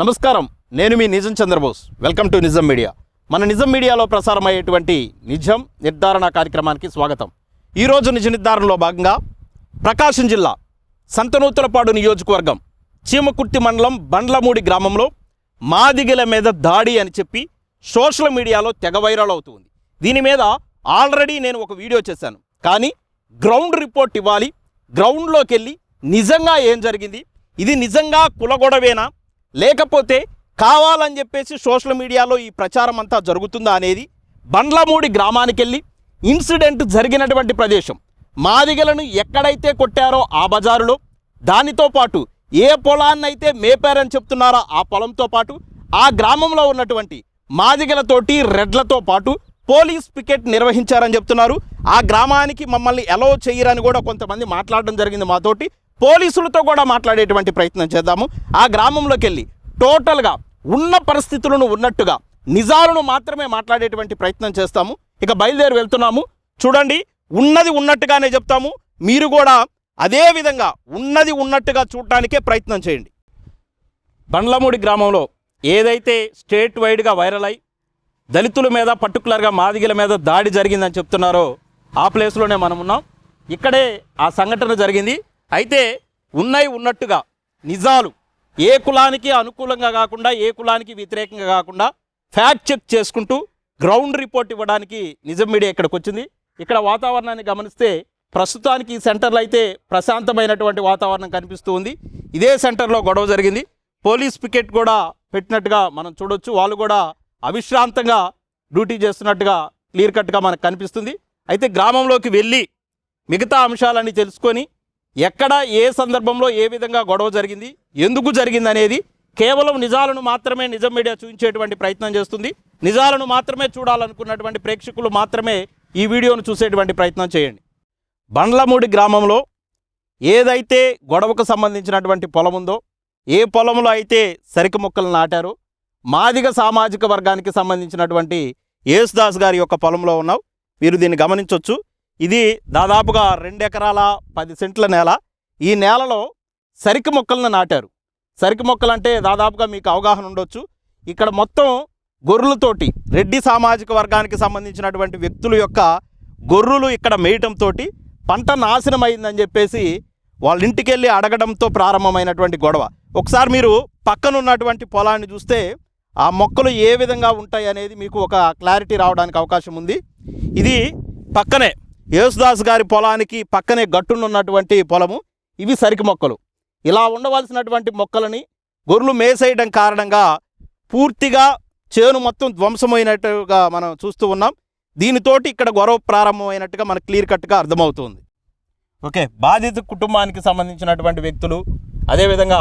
నమస్కారం. నేను మీ Nijam Chandrabose. Welcome to Nijam media. మన నిజం మీడియాలో ప్రసారమయ్యేటువంటి నిజం నిర్ధారణ కార్యక్రమానికి స్వాగతం. ఈరోజు నిజ నిర్ధారణలో భాగంగా ప్రకాశం జిల్లా సంతనూతలపాడు నియోజకవర్గం చీమకుర్తి మండలం బండ్లమూడి గ్రామంలో మాదిగల మీద దాడి అని చెప్పి సోషల్ మీడియాలో తెగ వైరల్ అవుతుంది. దీని మీద ఆల్రెడీ నేను ఒక వీడియో చేశాను. కానీ గ్రౌండ్ రిపోర్ట్ ఇవ్వాలి. గ్రౌండ్లోకి వెళ్ళి నిజంగా ఏం జరిగింది? ఇది నిజంగా కులగొడవేనా? లేకపోతే కావాలని చెప్పేసి సోషల్ మీడియాలో ఈ ప్రచారం అంతా జరుగుతుందా అనేది బండ్లమూడి గ్రామానికి వెళ్ళి ఇన్సిడెంట్ జరిగినటువంటి ప్రదేశం. మాదిగలను ఎక్కడైతే కొట్టారో ఆ బజారులో దానితో పాటు ఏ పొలాన్నైతే మేపారని చెప్తున్నారో ఆ పొలంతో పాటు ఆ గ్రామంలో ఉన్నటువంటి మాదిగలతోటి రెడ్లతో పాటు పోలీస్ పికెట్ నిర్వహించారని చెప్తున్నారు. ఆ గ్రామానికి మమ్మల్ని ఎలో చేయరని కూడా కొంతమంది మాట్లాడడం జరిగింది మాతోటి. పోలీసులతో కూడా మాట్లాడేటువంటి ప్రయత్నం చేద్దాము. ఆ గ్రామంలోకి వెళ్ళి టోటల్గా ఉన్న పరిస్థితులను ఉన్నట్టుగా నిజాలను మాత్రమే మాట్లాడేటువంటి ప్రయత్నం చేస్తాము. ఇక బయలుదేరి వెళ్తున్నాము. చూడండి ఉన్నది ఉన్నట్టుగానే చెప్తాము. మీరు కూడా అదే విధంగా ఉన్నది ఉన్నట్టుగా చూడటానికే ప్రయత్నం చేయండి. బండ్లమూడి గ్రామంలో ఏదైతే స్టేట్ వైడ్గా వైరల్ అయి దళితుల మీద పర్టికులర్గా మాదిగల మీద దాడి జరిగిందని చెప్తున్నారో ఆ ప్లేస్లోనే మనం ఉన్నాం ఇక్కడే ఆ సంఘటన జరిగింది. అయితే ఉన్నాయి ఉన్నట్టుగా నిజాలు ఏ కులానికి అనుకూలంగా కాకుండా ఏ కులానికి వ్యతిరేకంగా కాకుండా ఫ్యాక్ట్ చెక్ చేసుకుంటూ గ్రౌండ్ రిపోర్ట్ ఇవ్వడానికి నిజం మీడియా ఇక్కడికి వచ్చింది ఇక్కడ వాతావరణాన్ని గమనిస్తే ప్రస్తుతానికి ఈ సెంటర్లో అయితే ప్రశాంతమైనటువంటి వాతావరణం కనిపిస్తూ ఉంది. ఇదే సెంటర్లో గొడవ జరిగింది. పోలీస్ పికెట్ కూడా పెట్టినట్టుగా మనం చూడొచ్చు. వాళ్ళు కూడా అవిశ్రాంతంగా డ్యూటీ చేస్తున్నట్టుగా క్లియర్ కట్గా మనకు కనిపిస్తుంది. అయితే గ్రామంలోకి వెళ్ళి మిగతా అంశాలన్నీ తెలుసుకొని ఎక్కడ ఏ సందర్భంలో ఏ విధంగా గొడవ జరిగింది ఎందుకు జరిగింది అనేది కేవలం నిజాలను మాత్రమే నిజం మీడియా చూపించేటువంటి ప్రయత్నం చేస్తుంది. నిజాలను మాత్రమే చూడాలనుకున్నటువంటి ప్రేక్షకులు మాత్రమే ఈ వీడియోను చూసేటువంటి ప్రయత్నం చేయండి. బండ్లమూడి గ్రామంలో ఏదైతే గొడవకు సంబంధించినటువంటి పొలం ఉందో ఏ పొలంలో అయితే సరికి మొక్కలు నాటారో మాదిగ సామాజిక వర్గానికి సంబంధించినటువంటి యేసుదాస్ గారి యొక్క పొలంలో ఉన్నావు. మీరు దీన్ని గమనించవచ్చు ఇది దాదాపుగా రెండు ఎకరాల పది సెంట్ల నేల. ఈ నేలలో సరికి మొక్కలను నాటారు. సరికి మొక్కలు అంటే దాదాపుగా మీకు అవగాహన ఉండొచ్చు. ఇక్కడ మొత్తం గొర్రెలతోటి రెడ్డి సామాజిక వర్గానికి సంబంధించినటువంటి వ్యక్తుల యొక్క గొర్రెలు ఇక్కడ మేయటంతో పంట నాశనం అయిందని చెప్పేసి వాళ్ళ ఇంటికి వెళ్ళి అడగడంతో ప్రారంభమైనటువంటి గొడవ. ఒకసారి మీరు పక్కనున్నటువంటి పొలాన్ని చూస్తే ఆ మొక్కలు ఏ విధంగా ఉంటాయి అనేది మీకు ఒక క్లారిటీ రావడానికి అవకాశం ఉంది. ఇది పక్కనే యేసుదాస్ గారి పొలానికి పక్కనే గట్టునున్నటువంటి పొలము. ఇవి సరికి మొక్కలు. ఇలా ఉండవలసినటువంటి మొక్కలని గొర్రెలు మేసేయడం కారణంగా పూర్తిగా చేను మొత్తం ధ్వంసమైనట్టుగా మనం చూస్తూ ఉన్నాం. దీనితోటి ఇక్కడ గొడవ ప్రారంభమైనట్టుగా మనకు క్లియర్ కట్గా అర్థమవుతుంది. ఓకే బాధిత కుటుంబానికి సంబంధించినటువంటి వ్యక్తులు అదేవిధంగా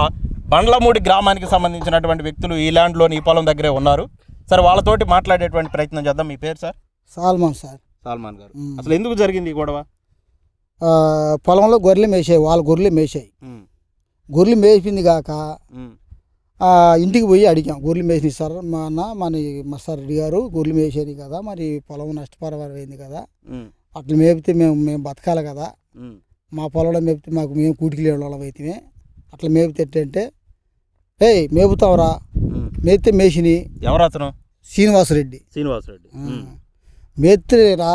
బండ్లమూడి గ్రామానికి సంబంధించినటువంటి వ్యక్తులు ఈ ల్యాండ్లోని ఈ పొలం దగ్గరే ఉన్నారు. సార్ వాళ్ళతోటి మాట్లాడేటువంటి ప్రయత్నం చేద్దాం. మీ పేరు సార్? సాల్మాన్ సార్. సల్మాన్ గారు. అసలు ఎందుకు జరిగింది ఈ గొడవ? పొలంలో గొర్రెలు మేసాయి వాళ్ళ గొర్రెలు మేసాయి. గొర్రెలు మేసింది కాక ఇంటికి పోయి అడిగాం గొర్రెలు మేసినాయి సార్? మా అన్న మన మస్తార్ రెడ్డి గారు గొర్రెలు మేసేది కదా మరి పొలం నష్టపరమైంది కదా. అట్లా మేపితే మేము మేము బతకాలి కదా. మా పొలంలో మేపితే మాకు మేము కూటికి వాళ్ళం అయితే అట్లా మేపితే ఎట్టంటే ఏయ్ మేపుతావురా. మేపితే మేసిని ఎవరు అతను శ్రీనివాసరెడ్డి. శ్రీనివాసరెడ్డి. మేత్రేరా.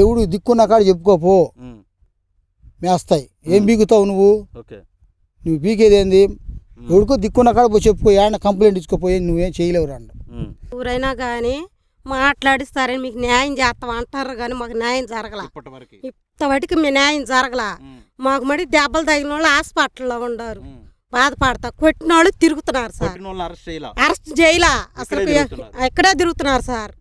ఎవడు దిక్కున్న కాడ చెప్పుకోపో. మేస్తాయి. ఏం బీగుతావు నువ్వు? ఓకే. నువ్వు పీకేది ఏంది. ఎవడికో దిక్కున్న కాడ పోయి చెప్పుకో ఏమన్నా కంప్లైంట్ ఇచ్చుకోపోయి నువ్వేం చేయలేవు రండి. ఊరైనా కానీ మాట్లాడిస్తారని మీకు న్యాయం చేస్తాం అంటారు కానీ మాకు న్యాయం జరగల. ఇంతవరకు మీ న్యాయం జరగల. మాకు మరి దెబ్బలు తగిన వాళ్ళు హాస్పిటల్లో ఉన్నారు మ్మ్. బాధపడతా. కొట్టిన వాళ్ళు తిరుగుతున్నారు సార్. అరెస్ట్ చేయాల. అసలు. ఇక్కడే తిరుగుతున్నారు. సార్.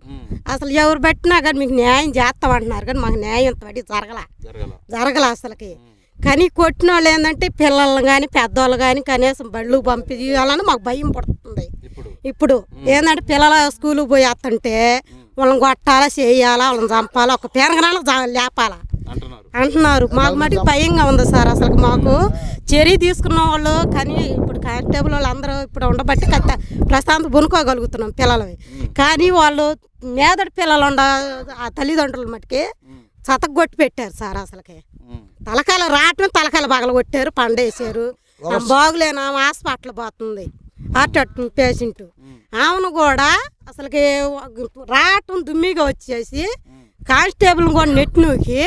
అసలు ఎవరు పెట్టినా కానీ మీకు న్యాయం చేస్తాం అంటున్నారు కానీ మాకు న్యాయం ఇంతవరకు జరగల. జరగాల. జరగల అసలుకి. కానీ కొట్టిన వాళ్ళు ఏంటంటే పిల్లలు కానీ పెద్దవాళ్ళు కానీ కనీసం బళ్ళు పంపించాలని మాకు భయం పడుతుంది. ఇప్పుడు? ఇప్పుడు ఏంటంటే పిల్లల స్కూల్ పోయి వస్తుంటే వాళ్ళని కొట్టాలా చేయాలా వాళ్ళని చంపాలా ఒక పెరగనాలు లేపాలా. అంటున్నారు. మాకు మటుకు భయంగా ఉంది సార్ అసలు మాకు. చర్య తీసుకున్న వాళ్ళు కానీ ఇప్పుడు కానిస్టేబుల్ వాళ్ళు అందరూ ఇప్పుడు ఉండబట్టి కట్ట ప్రశాంత బునుకోగలుగుతున్నాం పిల్లలవి. కానీ వాళ్ళు మేదటి పిల్లలు ఉండ ఆ తల్లిదండ్రుల మటుకి చతగొట్టి పెట్టారు సార్ అసలుకి. తలకాయలు రావటం తలకాయలు పగల కొట్టారు పండేసారు బాగులేనా హాస్పిటల్ పోతుంది. Heart attack patient. ఆమెను కూడా అసలుకి రావటం దుమ్మిగా వచ్చేసి కానిస్టేబుల్ కూడా నెట్ నూకి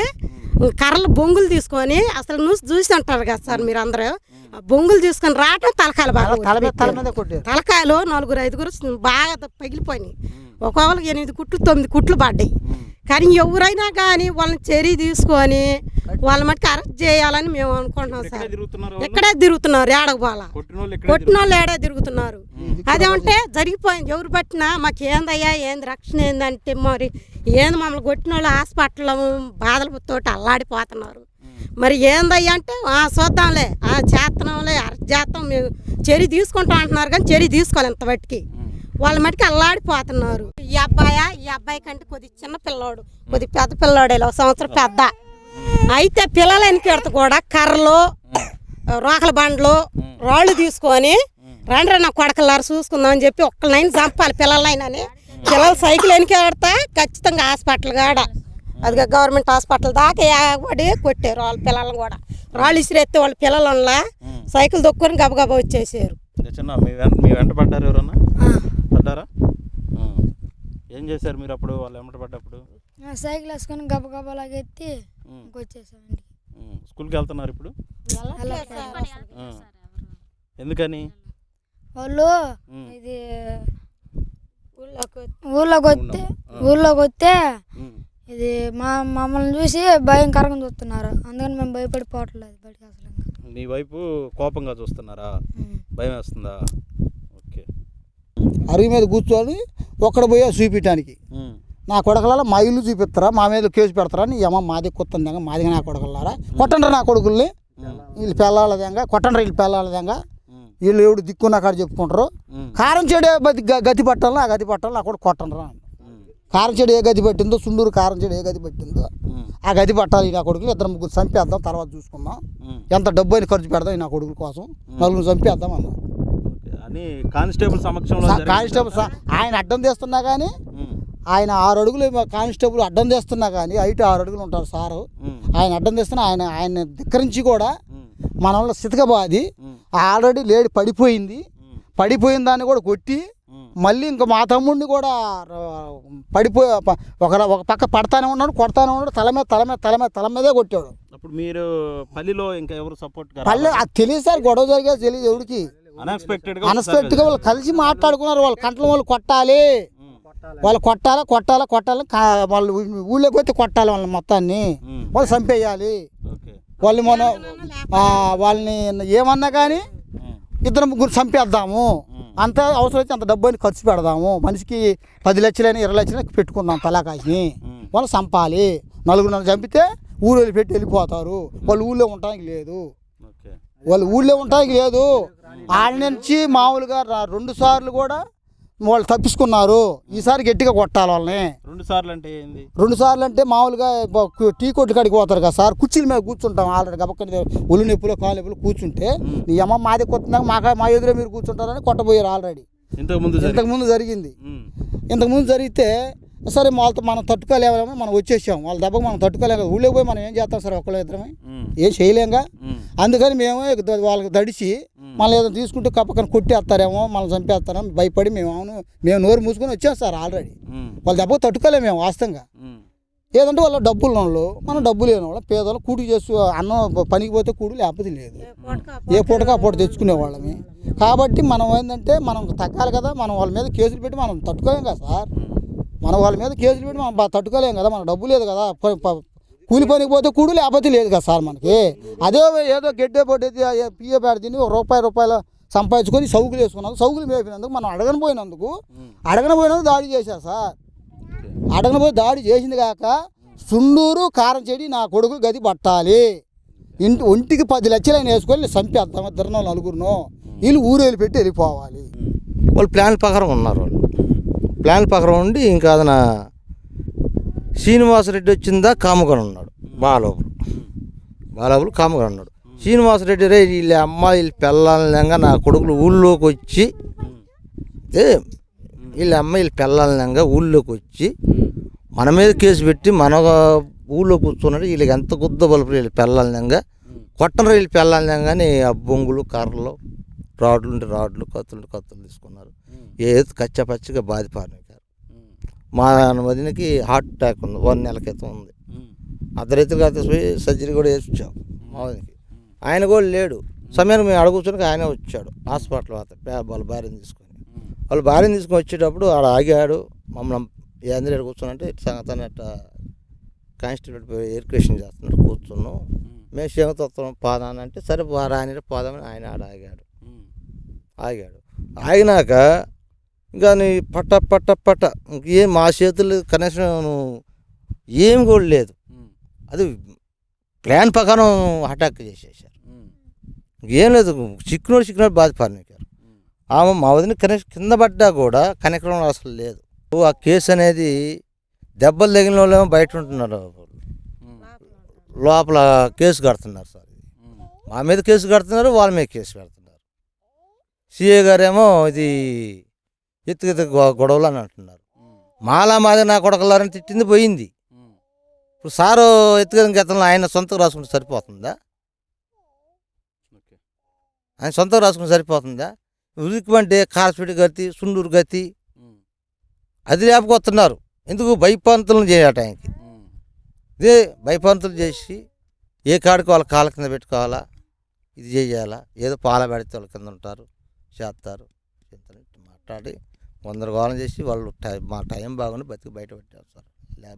కర్రలు బొంగులు తీసుకొని అసలు నువ్వు చూసి ఉంటారు కదా సార్ మీరు అందరూ ఆ బొంగులు తీసుకొని రావటం తలకాయలు బాగా తలకాయలు నలుగురు ఐదుగురు బాగా పగిలిపోయినాయి. ఒక్కొక్కరికి ఎనిమిది కుట్లు తొమ్మిది కుట్లు పడ్డాయి. కానీ ఎవరైనా కానీ వాళ్ళని చర్య తీసుకొని వాళ్ళ మట్టుకు అరెస్ట్ చేయాలని మేము అనుకుంటున్నాం ఎక్కడే సార్. తిరుగుతున్నారు వాళ్ళు? ఎక్కడే తిరుగుతున్నారు ఏడకపోవాలా కొట్టిన వాళ్ళు ఎక్కడే కొట్టిన వాళ్ళు ఏడే తిరుగుతున్నారు? అదేమంటే జరిగిపోయింది. ఎవరు పట్టినా మాకు ఏందయ్యా ఏంది రక్షణ ఏందంటే మరి ఏంది మమ్మల్ని కొట్టిన వాళ్ళు హాస్పిటల్లో బాధలతో అల్లాడిపోతున్నారు. మరి ఏందయ్యా అంటే "ఆ, చూద్దాంలే ఆ చేస్తున్నాంలే అరెస్ట్ చేస్తాం మేము చర్య తీసుకుంటాం అంటున్నారు కానీ చర్య తీసుకోవాలి ఇంత బట్టికి వాళ్ళ మటుకు అల్లాడిపోతున్నారు. ఈ అబ్బాయా ఈ అబ్బాయి కంటే కొద్ది చిన్న పిల్లోడు కొద్ది పెద్ద పిల్లోడే ఒక సంవత్సరం పెద్ద. అయితే పిల్లల వెనకెడత కూడా కర్రలు రోకల బండ్లు రాళ్ళు తీసుకొని రండి నా కొడకలారు చూసుకుందాం అని చెప్పి ఒక్కళ్ళైనా చంపాలి పిల్లలైనని పిల్లలు సైకిల్ వెనకెడతా ఖచ్చితంగా హాస్పిటల్ కాడ. అది గవర్నమెంట్ హాస్పిటల్ దాకా పడి కొట్టారు వాళ్ళ పిల్లలను కూడా. రాళ్ళు ఇసిరేస్తే వాళ్ళ పిల్లల సైకిల్ దొక్కుని గబగబా వచ్చేసారు. ఇంకా చిన్న మీ వెంట మీ వెంట పడ్డారు ఎవరన్నా? పడ్డారా? ఆ. ఏం చేశారు మీరు అప్పుడు వాళ్ళు వెంట పడ్డప్పుడు? ఆ సైకిల్ వేసుకొని గబగబా లాగెత్తి ఉమ్. వచ్చేసాం ఇంటికి ఉమ్. స్కూల్కి వెళ్తున్నారు ఇప్పుడు. ఎందుకని? వాళ్ళు. ఇది ఊళ్ళోకి ఊళ్ళోకి వస్తే ఊళ్ళోకి వస్తే. ఇది మా మమ్మల్ని చూసి భయంకరంగా చూస్తున్నారు. అందుకని మేము భయపడిపోవట్లేదు బయటికి అసలు నీ వైపు కోపంగా చూస్తున్నారా. భయం వేస్తుందా? ఓకే. అరుగు మీద కూర్చొని ఒక్కడ పోయా చూపించడానికి. నా కొడకల మా ఇల్లు చూపిస్తారా? మా మీద కేసు పెడతారా? నీ అమ్మ మాది కొత్త మాది నా కొడకలారా? కొట్టండి నా కొడుకుల్ని. వీళ్ళు పెళ్ళాలదేంగా కొట్టండి వీళ్ళు పెళ్ళాలదేంగా. వీళ్ళు ఎవడు దిక్కున్న కాడ చెప్పుకుంటారు. కారం చెడు గతి పట్టాలో ఆ గతి పట్టాలో అక్కడ ఉమ్. కారం చెడు ఏ గతి పట్టిందో సుండూరు కారం చెడు ఏ గతి పట్టిందో. ఆ గతి పట్టాలి నా కొడుకులు ఇద్దరు ముగ్గురు చంపేద్దాం తర్వాత చూసుకుందాం. ఎంత డబ్బు అయినా ఖర్చు పెడదాం ఈ నా కొడుకుల కోసం నలుగురు చంపేద్దాం అన్న. అని కానిస్టేబుల్ సమక్షంలో. కానిస్టేబుల్ ఆయన అడ్డం తీస్తున్నా కానీ. ఆయన ఆరు అడుగులు కానిస్టేబుల్ అడ్డం తీస్తున్నా కానీ హైట్ ఆరు అడుగులు ఉంటారు సారు. ఆయన అడ్డం తీస్తున్నా ఆయన ఆయన ధిక్కరించి కూడా ఉమ్. మన వల్ల సితకబాది. ఆల్రెడీ లేడీ పడిపోయింది. పడిపోయిన దాన్ని కూడా కొట్టి. మళ్ళీ ఇంకా మా తమ్ముడిని కూడా పడిపోయి ఒక ఒక పక్క పడతానే ఉన్నాడు కొడతానే ఉన్నాడు తల మీద తల మీద తల మీద తల మీదే కొట్టాడు. అప్పుడు మీరు పల్లిలో ఇంకా ఎవరు సపోర్ట్ పల్లె అది తెలియదు సార్ గొడవ జరిగేది తెలియదు ఎవరికి. అన్ఎక్స్పెక్టెడ్గా అన్ఎక్స్పెక్ట్గా వాళ్ళు కలిసి మాట్లాడుకున్నారు వాళ్ళు కంట్ల వాళ్ళు కొట్టాలి. వాళ్ళు కొట్టాలా కొట్టాలా కొట్టాలి వాళ్ళు ఊళ్ళోకి పోతే కొట్టాలి వాళ్ళని మొత్తాన్ని. వాళ్ళు చంపేయాలి. వాళ్ళు మనం వాళ్ళని ఏమన్నా కానీ ఇద్దరు ముగ్గురు చంపేద్దాము. అంత అవసరమైతే అంత డబ్బు అని ఖర్చు పెడదాము. మనిషికి పది లక్షలైనా ఇరవై లక్షలైనా పెట్టుకుందాం తలాకాశని వాళ్ళు చంపాలి. నలుగురు నన్ను చంపితే ఊరు పెట్టి వెళ్ళిపోతారు. వాళ్ళు ఊళ్ళో ఉండడానికి లేదు. వాళ్ళు ఊళ్ళో ఉండడానికి లేదు. ఆడ నుంచి మామూలుగా రెండు సార్లు కూడా వాళ్ళు తప్పించుకున్నారు. ఈసారి గట్టిగా కొట్టాలి వాళ్ళని. రెండు సార్లు అంటే ఏంది? రెండు సార్లు అంటే మామూలుగా టీ కొట్టు కాడికి పోతారు కదా సార్. కుర్చీల మీద కూర్చుంటాం ఆల్రెడీ గబక్కని ఒళ్ళు నొప్పులు కాలు నొప్పులు కూర్చుంటే నీ అమ్మ మాది కొత్తున్నాక మా మా ఎదురే మీరు కూర్చుంటారని కొట్టబోయారు ఆల్రెడీ. ఇంతకు ముందు జరిగింది. ఇంతకుముందు జరిగింది. ఇంతకుముందు జరిగితే సరే వాళ్ళతో మనం తట్టుకోలేమో మనం వచ్చేసాం. వాళ్ళ దెబ్బకు మనం తట్టుకోలేము కదా ఊళ్ళో పోయి మనం ఏం చేస్తాం సార్ ఒక్కళ్ళ ఇద్దరమే. ఏం చేయలేంగా. అందుకని మేము వాళ్ళకి దడిచి మళ్ళీ ఏదో తీసుకుంటే కప్పకన కొట్టేస్తారేమో మనం చంపేస్తారేమో భయపడి మేము అవును మేము నోరు మూసుకొని వచ్చాం సార్ ఆల్రెడీ. వాళ్ళ దెబ్బకు తట్టుకోలేము మేము వాస్తవంగా. ఏదంటే వాళ్ళ డబ్బులు వాళ్ళు మనం డబ్బు లేని వాళ్ళం పేదవాళ్ళు కూడి చేస్తూ అన్నం పనికి పోతే కూడు లేకపోతే లేదు. ఏ పూటగా ఆ పూట తెచ్చుకునే వాళ్ళమి. కాబట్టి మనం ఏంటంటే మనం తగ్గాలి కదా మనం వాళ్ళ మీద కేసులు పెట్టి మనం తట్టుకోలేం కదా సార్. మనం వాళ్ళ మీద కేసులు పెట్టి మనం తట్టుకోలేం కదా మనకు డబ్బు లేదు కదా. కూలి పనికి పోతే కూడు లేకపోతే లేదు కదా సార్ మనకి. అదే ఏదో గడ్డే పొట్టి పియ్య పేడ తిని రూపాయి రూపాయలు సంపాదించుకొని సౌకులు వేసుకున్నాం సౌకులు మేపినందుకు మనం అడగని పోయినందుకు అడగని పోయినందుకు దాడి చేశారు సార్. అడగని పోయి దాడి చేసింది కాక సుండూరు కారం చెడి నా కొడుకు గది పట్టాలి. ఇంటి ఒంటికి పది లక్షలు ఆయన వేసుకొని చంపేద్దాం ఇద్దరునో నలుగురునో. వీళ్ళు ఊరు వెళ్ళి పెట్టి వెళ్ళిపోవాలి. వాళ్ళు ప్లాన్ ప్రకారం ఉన్నారు. ప్లాన్ ప్రకారం ఉండి ఇంకా అదన శ్రీనివాసరెడ్డి వచ్చిందా కాముకొని ఉన్నాడు. బాలబాబులు బాలబాబులు కాముకొని ఉన్నాడు. శ్రీనివాసరెడ్డి రే వీళ్ళ అమ్మాయి వీళ్ళ పిల్లలంగా నా కొడుకులు ఊళ్ళోకి వచ్చి ఏ వీళ్ళ అమ్మాయి వీళ్ళ పిల్లలంగా ఊళ్ళోకి వచ్చి మన మీద కేసు పెట్టి మన ఊళ్ళో కూర్చున్నాడు. వీళ్ళకి ఎంత గుద్ద బలుపు వీళ్ళు పిల్లలంగా కొట్టరు వీళ్ళ పిల్లలంగానే ఆ బొంగులు కర్రలు రాడ్లు ఉంటే రాడ్లు కత్తులు ఉంటే కత్తులు తీసుకున్నారు. ఏదో కచ్చా పచ్చిగా బాధిపారు మా వదినకి హార్ట్ అటాక్ ఉంది వన్ నెల క్రితం ఉంది. అర్ధరైతులు పోయి సర్జరీ కూడా వేయించాం మా వదినకి ఆయన కూడా లేడు. సమయానికి మేము అడుగుతున్నా ఆయన వచ్చాడు హాస్పిటల్ వాత వాళ్ళ భార్యను తీసుకొని. వాళ్ళ భార్యను తీసుకొని వచ్చేటప్పుడు ఆడ ఆగాడు మమ్మల్ని ఏంద్ర కూర్చోనంటే సంగతాన్ని అట్ట కానిస్టేబుల్ ఎయిర్ క్వశ్చన్ చేస్తున్నాడు కూర్చున్నాం. మేము. వస్తున్నాం పాదాన్ని అంటే సరే రాని పాదామని ఆయన ఆడ ఆగాడు. ఆగాడు. ఆగినాక ఇంకా నీ పట్ట పట్ట పట్ట ఇంకేం మా చేతులు కనీసం ఏం కూడా లేదు. అది ప్లాన్ ప్రకారం అటాక్ చేసేసారు ఏం లేదు చిక్కునోడు చిక్కునోడు బాధపడినారు ఆమె మా వదిన కనీసం కింద పడ్డా కూడా కనెక్షన్ అసలు లేదు. ఆ కేసు అనేది దెబ్బలు తగిలిన వాళ్ళేమో బయట ఉంటున్నారు లోపల కేసు కడుతున్నారు సార్. మా మీద కేసు కడుతున్నారు వాళ్ళ మీద కేసు పెడుతున్నారు. సిఏ గారేమో ఇది ఎత్తుకెత్త గొడవలు అని అంటున్నారు. మాలా మాదే నా కొడకలారని తిట్టింది పోయింది. ఇప్పుడు సారు ఎత్తుకెత్త గతంలో ఆయన సొంతకు రాసుకుంటే సరిపోతుందా? ఆయన సొంతకు రాసుకుంటే సరిపోతుందా? ఉరికమంటే కార్పొరేట్ గతి సుండూరు గతి అది లేపుకొస్తున్నారు ఎందుకు? భయపంతులను చేయట ఆయనకి. ఇదే భయపంతులు చేసి ఏ కాడికి వాళ్ళ కాళ్ళ కింద పెట్టుకోవాలా? ఇది చేయాలా? ఏదో పాల పెడితే వాళ్ళ కింద ఉంటారు. చేస్తారు. ఇంతని మాట్లాడి వందరగోళం చేసి వాళ్ళు టైం మా టైం బాగుండి బతికి బయట పెట్టారు సార్ లే-